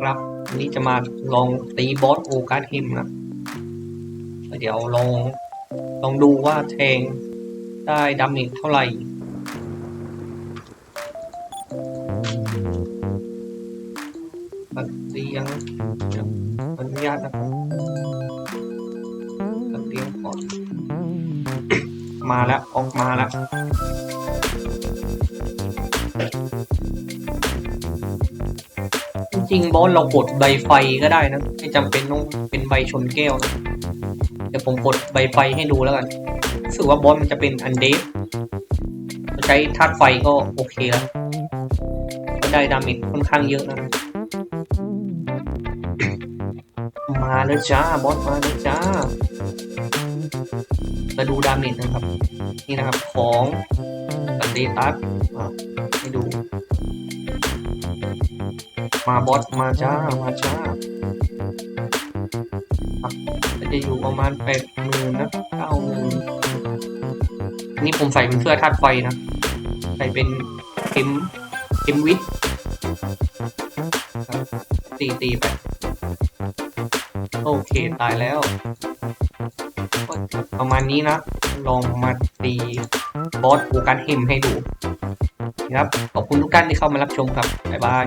ครับวันนี้จะมาลองตีบอสโอการ์ดฮิมนะเดี๋ยวลองลองดูว่าแทงได้ดาเมจเท่าไหร่ตัดเตียงอนุญาตนะครับเตียงก่อนมาแล้วออกมาแล้ว จริงบอสเรากดใบไฟก็ได้นะ ไม่จำเป็นต้องเป็นใบชนแก้วนะเดี๋ยวผมกดใบไฟให้ดูแล้วกันรู้สึกว่าบอสมันจะเป็นอันเดฟใช้ธาตุไฟก็โอเคแล้วก็ได้ดาเมจค่อนข้างเยอะนะ มาแล้วจ้าบอสมาแล้วจ้าจะดูดาเมจนะครับ นี่นะครับของสเตตัส มาบอสมาจ้ามาจ้าจะอยู่ประมาณแปดหมื่นนะเก้าหมื่นอันนี้ผมใส่เป็นเสื้อธาตุไฟนะ ใส่เป็นเข็มเข็มวิทตีตีไป โอเคตายแล้ว ประมาณนี้นะ ลองมาตีบอสโอการเฮมให้ดู ครับ ขอบคุณทุกท่านที่เข้ามารับชมครับ บ๊ายบาย